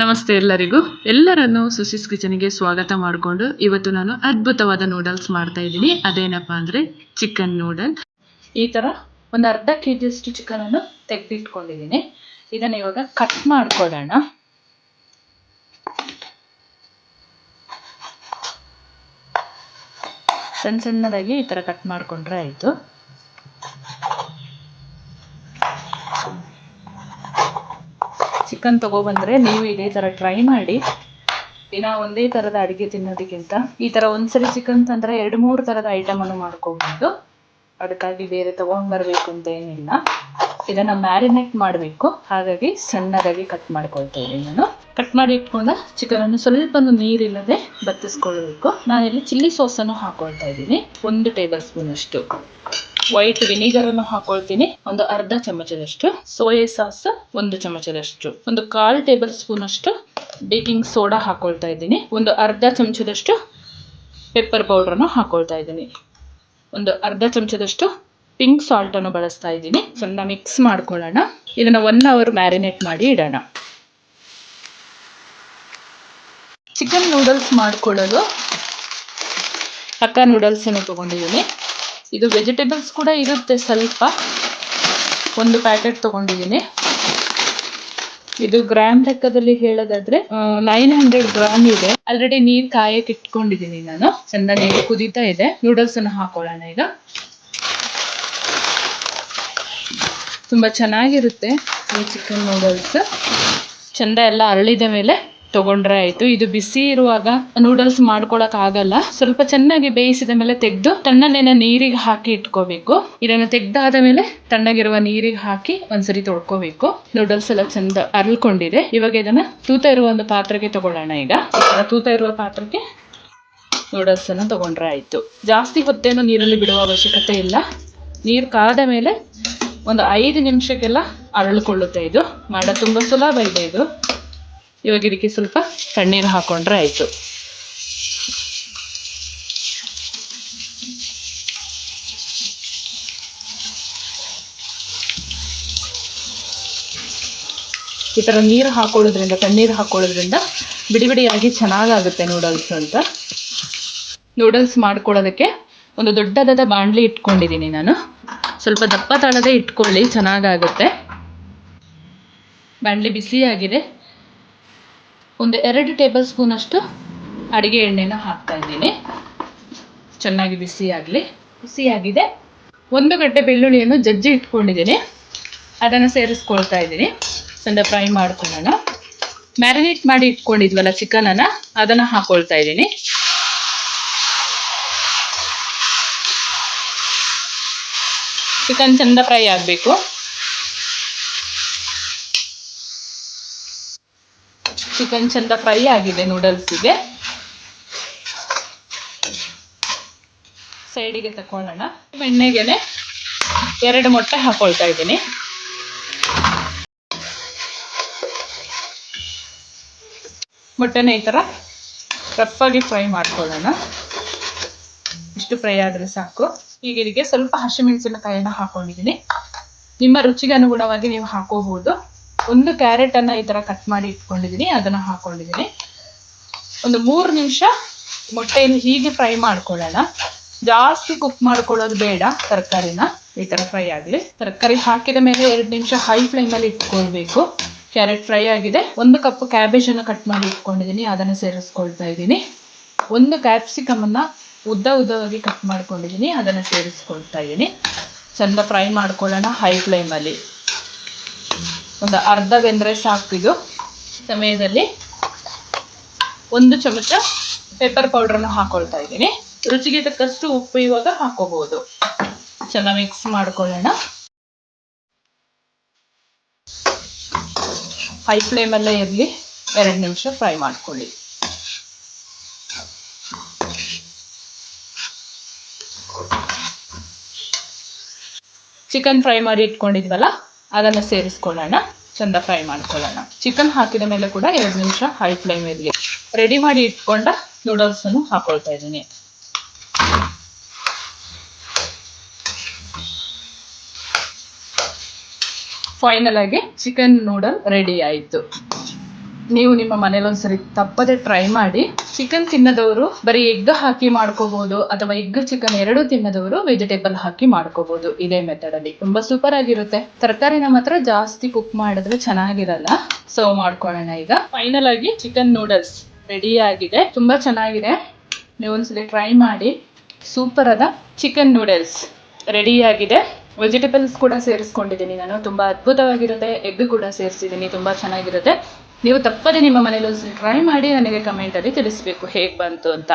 ನಮಸ್ತೆ ಎಲ್ಲರಿಗೂ. ಎಲ್ಲರನ್ನು ಸುಶಿಸ್ ಕಿಚನ್ಗೆ ಸ್ವಾಗತ ಮಾಡಿಕೊಂಡು ಇವತ್ತು ನಾನು ಅದ್ಭುತವಾದ ನೂಡಲ್ಸ್ ಮಾಡ್ತಾ ಇದ್ದೀನಿ. ಅದೇನಪ್ಪ ಅಂದರೆ ಚಿಕನ್ ನೂಡಲ್ ಈ ಥರ ಒಂದು ಅರ್ಧ ಕೆ ಜಿಯಷ್ಟು ಚಿಕನನ್ನು ತೆಗೆದಿಟ್ಕೊಂಡಿದ್ದೀನಿ. ಇದನ್ನು ಇವಾಗ ಕಟ್ ಮಾಡ್ಕೊಳ್ಳೋಣ. ಸಣ್ಣ ಸಣ್ಣದಾಗಿ ಈ ಥರ ಕಟ್ ಮಾಡಿಕೊಂಡ್ರೆ ಆಯಿತು. ಚಿಕನ್ ತಗೊಬಂದ್ರೆ ನೀವು ಇದೇ ಥರ ಟ್ರೈ ಮಾಡಿ. ದಿನ ಒಂದೇ ಥರದ ಅಡುಗೆ ತಿನ್ನೋದಕ್ಕಿಂತ ಈ ಥರ ಒಂದ್ಸರಿ ಚಿಕನ್ ತಂದರೆ ಎರಡು ಮೂರು ಥರದ ಐಟಮನ್ನು ಮಾಡ್ಕೋಬೋದು. ಅದಕ್ಕಾಗಿ ಬೇರೆ ಬರ್ಬೇಕು ಅಂತ ಏನಿಲ್ಲ. ಇದನ್ನ ಮ್ಯಾರಿನೇಟ್ ಮಾಡಬೇಕು. ಹಾಗಾಗಿ ಸಣ್ಣದಾಗಿ ಕಟ್ ಮಾಡ್ಕೊಳ್ತಾ ನಾನು. ಕಟ್ ಮಾಡಿ ಇಟ್ಕೊಂಡ ಚಿಕನ್ ಅನ್ನು ಸ್ವಲ್ಪ ನೀರಿಲ್ಲದೆ ಬತ್ತಿಸ್ಕೊಳ್ಬೇಕು. ನಾನಿಲ್ಲಿ ಚಿಲ್ಲಿ ಸಾಸ್ ಅನ್ನು ಹಾಕೊಳ್ತಾ ಇದ್ದೀನಿ. ಒಂದು ಟೇಬಲ್ ಸ್ಪೂನ್ ಅಷ್ಟು. ವೈಟ್ ವಿನಿಗರ್ ಅನ್ನು ಹಾಕೊಳ್ತೀನಿ. ಒಂದು ಅರ್ಧ ಚಮಚದಷ್ಟು ಸೋಯಾ ಸಾಸ್, ಒಂದು ಚಮಚದಷ್ಟು. ಒಂದು ಕಾಲ್ ಟೇಬಲ್ ಸ್ಪೂನ್ ಅಷ್ಟು ಬೇಕಿಂಗ್ ಸೋಡಾ ಹಾಕೊಳ್ತಾ ಇದ್ದೀನಿ. ಒಂದು ಅರ್ಧ ಚಮಚದಷ್ಟು ಪೆಪ್ಪರ್ ಪೌಡ್ರನ್ನು ಹಾಕೊಳ್ತಾ ಇದ್ದೀನಿ. ಒಂದು ಅರ್ಧ ಚಮಚದಷ್ಟು ಪಿಂಕ್ ಸಾಲ್ಟ್ ಅನ್ನು ಬಳಸ್ತಾ ಇದ್ದೀನಿ. ಸ್ವಲ್ಪ ಮಿಕ್ಸ್ ಮಾಡ್ಕೊಳ್ಳೋಣ. ಇದನ್ನ ಒನ್ ಅವರ್ ಮ್ಯಾರಿನೇಟ್ ಮಾಡಿ ಇಡೋಣ. ಚಿಕನ್ ನೂಡಲ್ಸ್ ಮಾಡ್ಕೊಳ್ಳೋದು. ಅಕ್ಕ ನೂಡಲ್ಸ್ ಅನ್ನು ತಗೊಂಡಿದ್ದೀನಿ. ಇದು ವೆಜಿಟೇಬಲ್ಸ್ ಕೂಡ ಇರುತ್ತೆ ಸ್ವಲ್ಪ. ಒಂದು ಪ್ಯಾಕೆಟ್ ತಗೊಂಡಿದ್ದೀನಿ. ಇದು ಗ್ರಾಮ್ ಲೆಕ್ಕದಲ್ಲಿ ಹೇಳೋದಾದ್ರೆ ನೈನ್ ಹಂಡ್ರೆಡ್ ಗ್ರಾಮ್ ಇದೆ. ಆಲ್ರೆಡಿ ನೀರ್ ಕಾಯಕ್ಕೆ ಇಟ್ಕೊಂಡಿದ್ದೀನಿ ನಾನು. ಚೆಂದ ನೀರು ಕುದೀತಾ ಇದೆ. ನೂಡಲ್ಸ್ ಅನ್ನು ಹಾಕೊಳ್ಳೋಣ ಈಗ. ತುಂಬಾ ಚೆನ್ನಾಗಿರುತ್ತೆ ಈ ಚಿಕನ್ ನೂಡಲ್ಸ್ ಚಂದ ಎಲ್ಲ ಅರಳಿದ ಮೇಲೆ ತಗೊಂಡ್ರೆ ಆಯ್ತು. ಇದು ಬಿಸಿ ಇರುವಾಗ ನೂಡಲ್ಸ್ ಮಾಡ್ಕೊಳಕ್ ಆಗಲ್ಲ. ಸ್ವಲ್ಪ ಚೆನ್ನಾಗಿ ಬೇಯಿಸಿದ ಮೇಲೆ ತೆಗೆದು ತಣ್ಣನೆನ ನೀರಿಗೆ ಹಾಕಿ ಇಟ್ಕೋಬೇಕು. ಇದನ್ನು ತೆಗ್ದಾದ ಮೇಲೆ ತಣ್ಣಗಿರುವ ನೀರಿಗೆ ಹಾಕಿ ಒಂದ್ಸರಿ ತೊಳ್ಕೋಬೇಕು. ನೂಡಲ್ಸ್ ಎಲ್ಲ ಚಂದ ಅರಳ್ಕೊಂಡಿದೆ ಇವಾಗ ಇದನ್ನ ತೂತ ಇರುವ ಒಂದು ಪಾತ್ರೆಗೆ ತಗೊಳ್ಳೋಣ ಈಗ. ತೂತ ಇರುವ ಪಾತ್ರಕ್ಕೆ ನೂಡಲ್ಸ್ ಅನ್ನ ತಗೊಂಡ್ರೆ ಆಯ್ತು. ಜಾಸ್ತಿ ಹೊತ್ತೇನು ನೀರಲ್ಲಿ ಬಿಡುವ ಅವಶ್ಯಕತೆ ಇಲ್ಲ. ನೀರು ಕಾದ ಮೇಲೆ ಒಂದು ಐದು ನಿಮಿಷಕ್ಕೆಲ್ಲ ಅರಳ್ಕೊಳ್ಳುತ್ತೆ ಇದು. ಮಾಡೋದು ತುಂಬ ಸುಲಭ ಇದೆ ಇದು. ಇವಾಗ ಇದಕ್ಕೆ ಸ್ವಲ್ಪ ತಣ್ಣೀರು ಹಾಕೊಂಡ್ರೆ ಆಯಿತು. ಈ ಥರ ನೀರು ಹಾಕೊಳ್ಳೋದ್ರಿಂದ, ತಣ್ಣೀರು ಹಾಕೊಳ್ಳೋದ್ರಿಂದ ಬಿಡಿ ಬಿಡಿಯಾಗಿ ಚೆನ್ನಾಗಾಗುತ್ತೆ ನೂಡಲ್ಸ್ ಅಂತ. ನೂಡಲ್ಸ್ ಮಾಡ್ಕೊಳ್ಳೋದಕ್ಕೆ ಒಂದು ದೊಡ್ಡದಾದ ಬಾಣಲಿ ಇಟ್ಕೊಂಡಿದ್ದೀನಿ ನಾನು. ಸ್ವಲ್ಪ ದಪ್ಪ ತಳದೇ ಇಟ್ಕೊಳ್ಳಿ, ಚೆನ್ನಾಗಾಗುತ್ತೆ. ಬಾಣಲಿ ಬಿಸಿಯಾಗಿದೆ. ಒಂದು ಎರಡು ಟೇಬಲ್ ಸ್ಪೂನ್ ಅಷ್ಟು ಅಡಿಗೆ ಎಣ್ಣೆನ ಹಾಕ್ತಾ ಇದ್ದೀನಿ. ಚೆನ್ನಾಗಿ ಬಿಸಿಯಾಗಲಿ. ಬಿಸಿಯಾಗಿದೆ. ಒಂದು ಗಂಟೆ ಬೆಳ್ಳುಳ್ಳಿಯನ್ನು ಜಜ್ಜಿ ಇಟ್ಕೊಂಡಿದ್ದೀನಿ. ಅದನ್ನು ಸೇರಿಸ್ಕೊಳ್ತಾ ಇದ್ದೀನಿ. ಚಂದ ಫ್ರೈ ಮಾಡ್ಕೊಳ್ಳೋಣ. ಮ್ಯಾರಿನೇಟ್ ಮಾಡಿ ಇಟ್ಕೊಂಡಿದ್ವಲ್ಲ ಚಿಕನನ್ನು, ಅದನ್ನು ಹಾಕೊಳ್ತಾ ಇದ್ದೀನಿ. ಚಿಕನ್ ಚಂದ ಫ್ರೈ ಆಗಬೇಕು. ಚಿಕನ್ ಚಂದ ಫ್ರೈ ಆಗಿದೆ ನೂಡಲ್ಸಿಗೆ ಸೈಡಿಗೆ ತಕೊಳ್ಳೋಣ. ಬೆಣ್ಣೆಗೆನೆ ಎರಡು ಮೊಟ್ಟೆ ಹಾಕೊಳ್ತಾ ಇದ್ದೀನಿ. ಮೊಟ್ಟೆನ ಈ ಥರ ರಫಾಗಿ ಫ್ರೈ ಮಾಡ್ಕೊಳ್ಳೋಣ. ಇಷ್ಟು ಫ್ರೈ ಆದರೆ ಸಾಕು. ಈಗ ಇದಕ್ಕೆ ಸ್ವಲ್ಪ ಹಸಿಮೆಣಸಿನಕಾಯಿನ ಹಾಕೊಂಡಿದ್ದೀನಿ. ನಿಮ್ಮ ರುಚಿಗೆ ಅನುಗುಣವಾಗಿ ನೀವು ಹಾಕೋಬಹುದು. ಒಂದು ಕ್ಯಾರೆಟ್ ಅನ್ನ ಈ ತರ ಕಟ್ ಮಾಡಿ ಇಟ್ಕೊಂಡಿದ್ದೀನಿ ಅದನ್ನ ಹಾಕೊಂಡಿದ್ದೀನಿ ಒಂದು ಮೂರು ನಿಮಿಷ ಮೊಟ್ಟೆಯನ್ನು ಹೀಗೆ ಫ್ರೈ ಮಾಡ್ಕೊಳ್ಳೋಣ. ಜಾಸ್ತಿ ಕುಕ್ ಮಾಡ್ಕೊಳ್ಳೋದು ಬೇಡ ತರಕಾರಿನ, ಈ ತರ ಫ್ರೈ ಆಗಲಿ. ತರಕಾರಿ ಹಾಕಿದ ಮೇಲೆ ಎರಡು ನಿಮಿಷ ಹೈ ಫ್ಲೇಮಲ್ಲಿ ಇಟ್ಕೊಳ್ಬೇಕು. ಕ್ಯಾರೆಟ್ ಫ್ರೈ ಆಗಿದೆ. ಒಂದು ಕಪ್ ಕ್ಯಾಬೇಜ್ ಅನ್ನು ಕಟ್ ಮಾಡಿ ಇಟ್ಕೊಂಡಿದ್ದೀನಿ ಅದನ್ನು ಸೇರಿಸ್ಕೊಳ್ತಾ ಇದ್ದೀನಿ. ಒಂದು ಕ್ಯಾಪ್ಸಿಕಮನ್ನು ಉದ್ದ ಉದ್ದವಾಗಿ ಕಟ್ ಮಾಡ್ಕೊಂಡಿದ್ದೀನಿ ಅದನ್ನು ಸೇರಿಸ್ಕೊಳ್ತಾ ಇದ್ದೀನಿ. ಚಂದ ಫ್ರೈ ಮಾಡ್ಕೊಳ್ಳೋಣ ಹೈ ಫ್ಲೇಮಲ್ಲಿ ಒಂದು ಅರ್ಧ ಬೆಂದರೆ ಇದು ಸಮಯದಲ್ಲಿ. ಒಂದು ಚಮಚ ಪೆಪ್ಪರ್ ಪೌಡ್ರನ್ನು ಹಾಕೊಳ್ತಾ ಇದ್ದೀನಿ. ರುಚಿಗೆ ತಕ್ಕಷ್ಟು ಉಪ್ಪು ಇವಾಗ ಹಾಕೋಬಹುದು. ಚೆನ್ನಾಗಿ ಮಿಕ್ಸ್ ಮಾಡ್ಕೊಳ್ಳೋಣ. ಹೈ ಫ್ಲೇಮಲ್ಲೇ ಇರಲಿ. ಎರಡು ನಿಮಿಷ ಫ್ರೈ ಮಾಡ್ಕೊಳ್ಳಿ. ಚಿಕನ್ ಫ್ರೈ ಮಾಡಿ ಇಟ್ಕೊಂಡಿದ್ವಲ್ಲ? ಅದನ್ನು ಸೇರಿಸ್ಕೊಳ್ಳೋಣ. ಚಂದ ಫ್ರೈ ಮಾಡ್ಕೊಳ್ಳೋಣ. ಚಿಕನ್ ಹಾಕಿದ ಮೇಲೆ ಕೂಡ ಎರಡು ನಿಮಿಷ ಹೈ ಫ್ಲೇಮ್ ಇರಲಿ ರೆಡಿ ಮಾಡಿ ಇಟ್ಕೊಂಡ ನೂಡಲ್ಸ್ ಅನ್ನು ಹಾಕೊಳ್ತಾ ಇದ್ದೀನಿ. ಫೈನಲ್ ಆಗಿ ಚಿಕನ್ ನೂಡಲ್ ರೆಡಿ ಆಯಿತು. ನೀವು ನಿಮ್ಮ ಮನೇಲಿ ಒಂದ್ಸರಿ ತಪ್ಪದೆ ಟ್ರೈ ಮಾಡಿ ಚಿಕನ್ ತಿನ್ನದವರು ಬರೀ ಎಗ್ ಹಾಕಿ ಮಾಡ್ಕೋಬಹುದು ಅಥವಾ ಎಗ್ ಚಿಕನ್ ಎರಡೂ ತಿನ್ನದವರು ವೆಜಿಟೇಬಲ್ ಹಾಕಿ ಮಾಡ್ಕೋಬಹುದು ಇದೇ ಮೆಥಡ್ ಅಲ್ಲಿ. ತುಂಬಾ ಸೂಪರ್ ಆಗಿರುತ್ತೆ. ತರಕಾರಿ ನಮ್ಮ ಜಾಸ್ತಿ ಕುಕ್ ಮಾಡಿದ್ರೆ ಚೆನ್ನಾಗಿರಲ್ಲ. ಸರ್ವ್ ಮಾಡ್ಕೊಳ್ಳೋಣ ಈಗ. ಫೈನಲ್ ಆಗಿ ಚಿಕನ್ ನೂಡಲ್ಸ್ ರೆಡಿ ಆಗಿದೆ. ತುಂಬಾ ಚೆನ್ನಾಗಿದೆ. ನೀವು ಒಂದ್ಸಲಿ ಟ್ರೈ ಮಾಡಿ. ಸೂಪರ್ ಆದ ಚಿಕನ್ ನೂಡಲ್ಸ್ ರೆಡಿ ಆಗಿದೆ. ವೆಜಿಟೇಬಲ್ಸ್ ಕೂಡ ಸೇರಿಸ್ಕೊಂಡಿದ್ದೀನಿ ನಾನು. ತುಂಬಾ ಅದ್ಭುತವಾಗಿರುತ್ತೆ. ಎಗ್ ಕೂಡ ಸೇರಿಸಿದ್ದೀನಿ. ತುಂಬಾ ಚೆನ್ನಾಗಿರುತ್ತೆ. ನೀವು ತಪ್ಪದೆ ನಿಮ್ಮ ಮನೆಯಲ್ಲೂ ಟ್ರೈ ಮಾಡಿ ನನಗೆ ಕಮೆಂಟಲ್ಲಿ ತಿಳಿಸಬೇಕು ಹೇಗೆ ಬಂತು ಅಂತ.